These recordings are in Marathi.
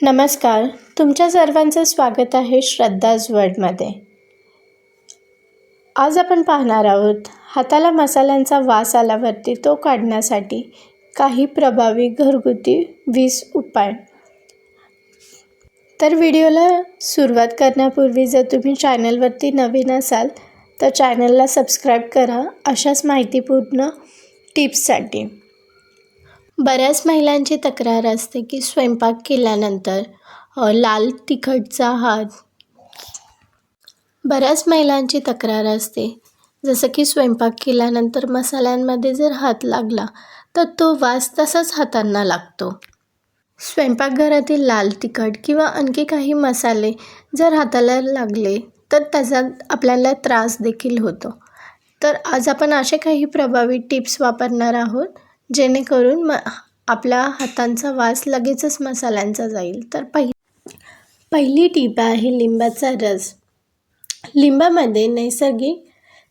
नमस्कार. तुमच्या सर्वांचं स्वागत आहे श्रद्धाज वर्डमध्ये आज आपण पाहणार आहोत हाताला मसाल्यांचा वास आल्यावरती तो काढण्यासाठी काही प्रभावी घरगुती वीस उपाय. तर व्हिडिओला सुरुवात करण्यापूर्वी जर तुम्ही चॅनलवरती नवीन असाल तर चॅनलला सबस्क्राईब करा अशाच माहितीपूर्ण टिप्ससाठी. बऱ्याच महिलांची तक्रार असते की स्वयंपाक केल्यानंतर लाल तिखटचा हात. बऱ्याच महिलांची तक्रार असते. जसं की स्वयंपाक केल्यानंतर मसाल्यांमध्ये जर हात लागला तर तो वास तसाच हातांना लागतो. स्वयंपाकघरातील लाल तिखट किंवा आणखी काही मसाले जर हाताला लागले तर त्याचा आपल्याला त्रास देखील होतो. तर आज आपण असे काही प्रभावी टिप्स वापरणार आहोत. जेणेकरून म आपल्या हातांचा वास लगेचच मसाल्यांचा जाईल. तर पहि पहिली टीप आहे लिंबाचा रस. लिंबामध्ये नैसर्गिक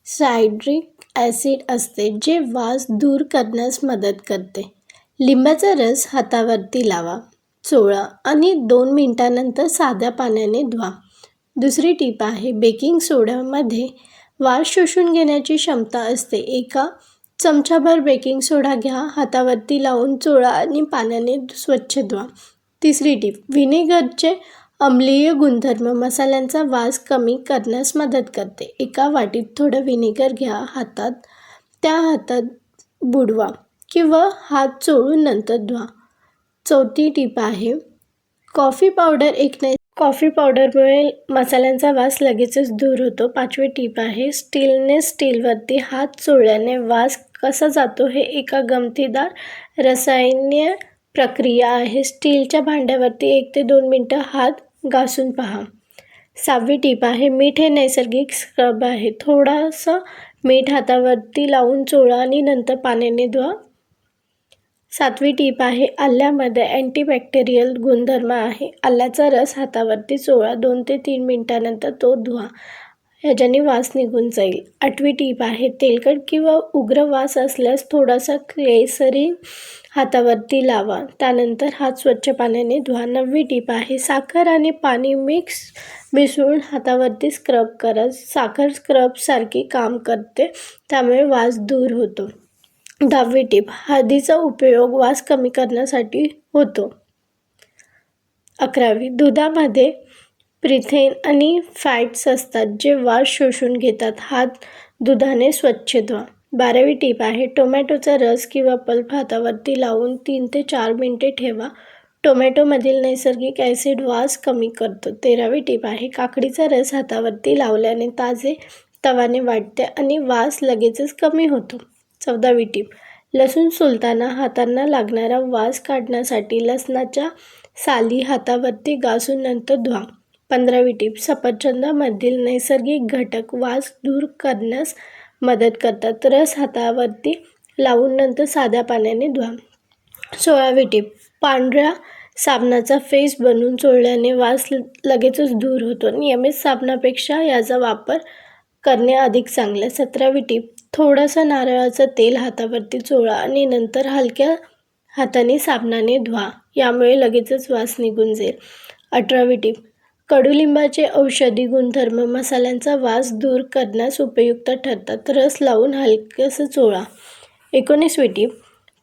सायड्रिक ॲसिड असते जे वास दूर करण्यास मदत करते. लिंबाचा रस हातावरती लावा चोळा आणि दोन मिनटानंतर साध्या पाण्याने धुवा. दुसरी टीप आहे बेकिंग सोड्यामध्ये वास शोषून घेण्याची क्षमता असते. एका चमचाभर बेकिंग सोडा घ्या हातावरती लावून चोळा आणि पाण्याने स्वच्छ धुवा. तिसरी टीप व्हिनेगरचे अम्लीय गुणधर्म मसाल्यांचा वास कमी करण्यास मदत करते. एका वाटीत थोडं व्हिनेगर घ्या हातात त्या हातात बुडवा किंवा हात चोळून नंतर धुवा. चौथी टीप आहे कॉफी पावडर एक कॉफी पावडरमुळे मसाल्यांचा वास लगेचच दूर होतो. पाचवी टीप आहे स्टीलने स्टीलवरती हात चोळल्याने वास कसा जातो हे एका गमतीदार रसायनीय प्रक्रिया आहे. स्टीलच्या भांड्यावरती एक ते दोन मिनटं हात घासून पहा. सहावी टीप आहे मीठ हे नैसर्गिक स्क्रब आहे. थोडासा मीठ हातावरती लावून चोळा आणि नंतर पाण्याने धुवा. सातवी टीप आहे आल्यामध्ये अँटीबॅक्टेरियल गुणधर्म आहे. आल्याचा रस हातावरती चोळा दोन ते तीन मिनटानंतर तो धुवा ह्याच्याने वास निघून जाईल. आठवी टीप आहे तेलकट किंवा उग्र वास असल्यास थोडासा क्लेसरी हातावरती लावा. त्यानंतर हात स्वच्छ पाण्याने धुवा. नववी टीप आहे साखर आणि पाणी मिक्स मिसळून हातावरती स्क्रब करा. साखर स्क्रबसारखी काम करते त्यामुळे वास दूर होतो. दहावी टीप हळदीचा उपयोग वास कमी करण्यासाठी होतो. अकरावी दुधामध्ये प्रिथेन आणि फॅट्स असतात जे वास शोषून घेतात. हात दुधाने स्वच्छ धुवा. बारावी टीप आहे टोमॅटोचा रस किंवा पल्प हातावरती लावून तीन ते चार मिनटे ठेवा. टोमॅटोमधील नैसर्गिक ॲसिड वास कमी करतो. तेरावी टीप आहे काकडीचा रस हातावरती लावल्याने ताजे तवाने वाटते आणि वास लगेचच कमी होतो. चौदावी टीप. लसूण सोलताना हातांना लागणारा वास काढण्यासाठी लसणाच्या साली हातावरती घासून नंतर धुवा. पंधरावी टीप. सफरचंदामधील नैसर्गिक घटक वास दूर करण्यास मदत करतात. रस हातावरती लावून नंतर साध्या पाण्याने धुवा. सोळावी टीप. पांढऱ्या साबणाचा फेस बनवून चोळल्याने वास लगेचच दूर होतो. नियमित साबणापेक्षा याचा वापर करणे अधिक चांगले. सतरावी टीप. थोडंसं नारळाचं तेल हातावरती चोळा आणि नंतर हलक्या हाताने साबणाने धुवा. यामुळे लगेचच वास निघून जाईल. अठरावी टीप. कडुलिंबाचे औषधी गुणधर्म मसाल्यांचा वास दूर करण्यास उपयुक्त ठरतात. रस लावून हलकंसं चोळा. एकोणीसवी टीप.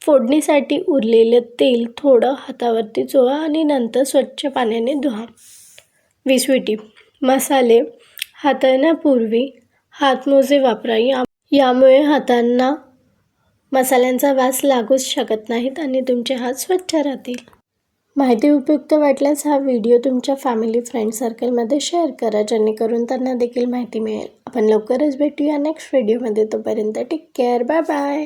फोडणीसाठी उरलेलं तेल थोडं हातावरती चोळा आणि नंतर स्वच्छ पाण्याने धुवा. वीसवी टीप. मसाले हाताळण्यापूर्वी हातमोजे वापरा. या यामुळे हातांना मसाल्यांचा वास लागूच शकत नाहीत आणि तुमचे हात स्वच्छ राहतील. माहिती उपयुक्त वाटल्यास हा व्हिडिओ तुमच्या फॅमिली फ्रेंड सर्कलमध्ये शेअर करा जेणेकरून त्यांना देखील माहिती मिळेल. आपण लवकरच भेटूया नेक्स्ट व्हिडिओमध्ये. तोपर्यंत टेक केअर. Bye bye.